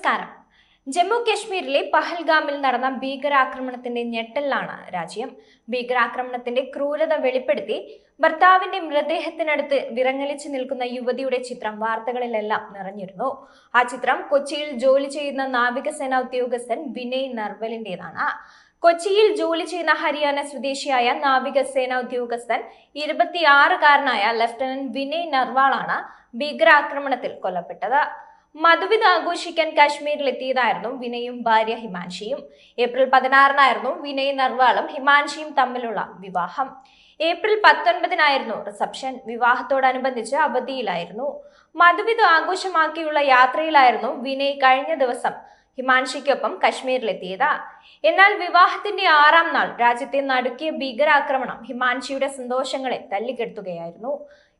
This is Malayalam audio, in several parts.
നമസ്കാരം. ജമ്മു കശ്മീരിലെ പഹൽഗാമിൽ നടന്ന ഭീകരാക്രമണത്തിന്റെ ഞെട്ടലിലാണ് രാജ്യം. ഭീകരാക്രമണത്തിന്റെ ക്രൂരത വെളിപ്പെടുത്തി ഭർത്താവിന്റെ മൃതദേഹത്തിനടുത്ത് വിറങ്ങലിച്ചു നിൽക്കുന്ന യുവതിയുടെ ചിത്രം വാർത്തകളിലെല്ലാം നിറഞ്ഞിരുന്നു. ആ ചിത്രം കൊച്ചിയിൽ ജോലി ചെയ്യുന്ന നാവികസേന ഉദ്യോഗസ്ഥൻ വിനയ് നർവലിന്റേതാണ്. കൊച്ചിയിൽ ജോലി ചെയ്യുന്ന ഹരിയാന സ്വദേശിയായ നാവികസേന ഉദ്യോഗസ്ഥൻ ഇരുപത്തിയാറുകാരനായ ലഫ്റ്റനന്റ് വിനയ് നർവാളാണ് ഭീകരാക്രമണത്തിൽ കൊല്ലപ്പെട്ടത്. മധുവിധ ആഘോഷിക്കാൻ കാശ്മീരിലെത്തിയതായിരുന്നു വിനയും ഭാര്യ ഹിമാൻഷിയും. ഏപ്രിൽ പതിനാറിനായിരുന്നു വിനയ് നർവാളും ഹിമാൻഷിയും തമ്മിലുള്ള വിവാഹം. ഏപ്രിൽ പത്തൊൻപതിനായിരുന്നു റിസപ്ഷൻ. വിവാഹത്തോടനുബന്ധിച്ച് അവധിയിലായിരുന്നു. മധുവിധ ആഘോഷമാക്കിയുള്ള യാത്രയിലായിരുന്നു വിനയ് കഴിഞ്ഞ ദിവസം ഹിമാൻഷിക്കൊപ്പം കശ്മീരിലെത്തിയത്. എന്നാൽ വിവാഹത്തിന്റെ ആറാം നാൾ രാജ്യത്തെ നടുക്കിയ ഭീകരാക്രമണം ഹിമാൻഷിയുടെ സന്തോഷങ്ങളെ തല്ലിക്കെടുത്തുകയായിരുന്നു.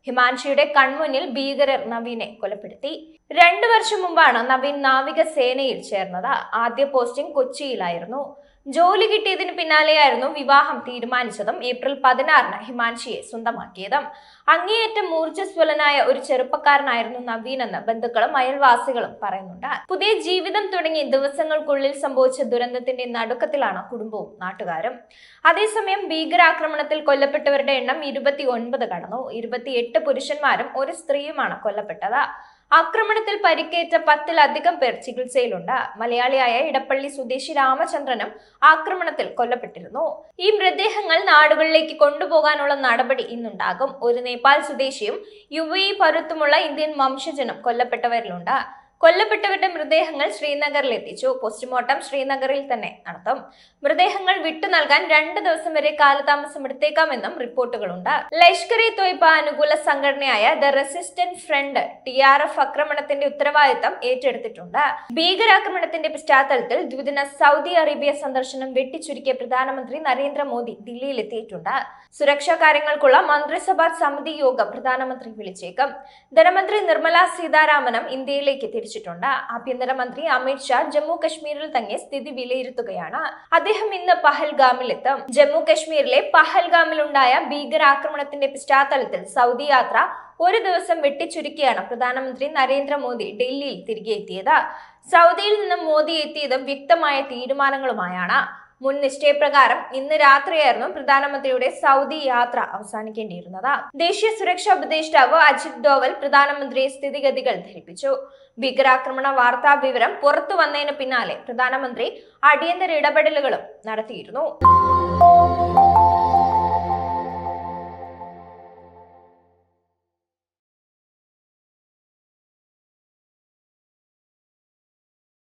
ഹിമാൻഷിയുടെ കൺമുന്നിൽ ഭീകരർ നവീനെ കൊലപ്പെടുത്തി. രണ്ടു വർഷം മുമ്പാണ് നവീൻ നാവിക സേനയിൽ ചേർന്നത്. ആദ്യ പോസ്റ്റിംഗ് കൊച്ചിയിലായിരുന്നു. ജോലി കിട്ടിയതിന് പിന്നാലെയായിരുന്നു വിവാഹം തീരുമാനിച്ചതും ഏപ്രിൽ പതിനാറിന് ഹിമാൻഷിയെ സ്വന്തമാക്കിയതും. അങ്ങേയറ്റം ഊർജസ്വലനായ ഒരു ചെറുപ്പക്കാരനായിരുന്നു നവീൻ എന്ന് ബന്ധുക്കളും അയൽവാസികളും പറയുന്നുണ്ട്. പുതിയ ജീവിതം തുടങ്ങി ദിവസങ്ങൾക്കുള്ളിൽ സംഭവിച്ച ദുരന്തത്തിന്റെ നടുക്കത്തിലാണ് കുടുംബവും നാട്ടുകാരും. അതേസമയം ഭീകരാക്രമണത്തിൽ കൊല്ലപ്പെട്ടവരുടെ എണ്ണം ഇരുപത്തി ഒൻപത് കടന്നു. ഇരുപത്തിയെട്ട് പുരുഷന്മാരും ഒരു സ്ത്രീയുമാണ് കൊല്ലപ്പെട്ടത്. ആക്രമണത്തിൽ പരിക്കേറ്റ പത്തിലധികം പേർ ചികിത്സയിലുണ്ട്. മലയാളിയായ ഇടപ്പള്ളി സ്വദേശി രാമചന്ദ്രനും ആക്രമണത്തിൽ കൊല്ലപ്പെട്ടിരുന്നു. ഈ മൃതദേഹങ്ങൾ നാടുകളിലേക്ക് കൊണ്ടുപോകാനുള്ള നടപടി ഇന്നുണ്ടാകും. ഒരു നേപ്പാൾ സ്വദേശിയും യു എ പരുത്തുമുള്ള ഇന്ത്യൻ വംശജനും കൊല്ലപ്പെട്ടവരിലുണ്ട്. കൊല്ലപ്പെട്ടവരുടെ മൃതദേഹങ്ങൾ ശ്രീനഗറിൽ എത്തിച്ചു പോസ്റ്റ്മോർട്ടം ശ്രീനഗറിൽ തന്നെ നടത്തും. മൃതദേഹങ്ങൾ വിട്ടു നൽകാൻ രണ്ട് ദിവസം വരെ കാലതാമസം എടുത്തേക്കാമെന്നും റിപ്പോർട്ടുകളുണ്ട്. ലഷ്കർ ഇ തൊയ്ബ അനുകൂല സംഘടനയായ the resistant front T R F ആക്രമണത്തിന്റെ ഉത്തരവാദിത്തം ഏറ്റെടുത്തിട്ടുണ്ട്. ഭീകരാക്രമണത്തിന്റെ പശ്ചാത്തലത്തിൽ ദ്വിദിന സൗദി അറേബ്യ സന്ദർശനം വെട്ടിച്ചുരുക്കിയ പ്രധാനമന്ത്രി നരേന്ദ്രമോദി ദില്ലിയിലെത്തിയിട്ടുണ്ട്. സുരക്ഷാ കാര്യങ്ങൾക്കുള്ള മന്ത്രിസഭാ സമിതി യോഗം പ്രധാനമന്ത്രി വിളിച്ചേക്കും. ധനമന്ത്രി നിർമ്മല സീതാരാമനും ഇന്ത്യയിലേക്ക് തിരിച്ചിട്ടുണ്ട് ആഭ്യന്തരമന്ത്രി അമിത് ഷാ ജമ്മു കശ്മീരിൽ തന്നെ സ്ഥിതി വിലയിരുത്തുകയാണ്. അദ്ദേഹം ഇന്ന് പഹൽഗാമിലെത്തും. ജമ്മു കശ്മീരിലെ പഹൽഗാമിലുണ്ടായ ഭീകരാക്രമണത്തിന്റെ പശ്ചാത്തലത്തിൽ സൗദി യാത്ര ഒരു ദിവസം വെട്ടിച്ചുരുക്കിയാണ് പ്രധാനമന്ത്രി നരേന്ദ്രമോദി ഡൽഹിയിൽ തിരികെ എത്തിയത്. സൗദിയിൽ നിന്നും മോദി എത്തിയതും വ്യക്തമായ തീരുമാനങ്ങളുമായാണ്. മുൻ നിശ്ചയപ്രകാരം ഇന്ന് രാത്രിയായിരുന്നു പ്രധാനമന്ത്രിയുടെ സൗദി യാത്ര അവസാനിക്കേണ്ടിയിരുന്നത്. ദേശീയ സുരക്ഷാ ഉപദേഷ്ടാവ് അജിത് ഡോവൽ പ്രധാനമന്ത്രിയെ സ്ഥിതിഗതികൾ ധരിപ്പിച്ചു. ഭീകരാക്രമണ വാർത്താ വിവരം പുറത്തു വന്നതിന് പിന്നാലെ പ്രധാനമന്ത്രി അടിയന്തര ഇടപെടലുകളും നടത്തിയിരുന്നു.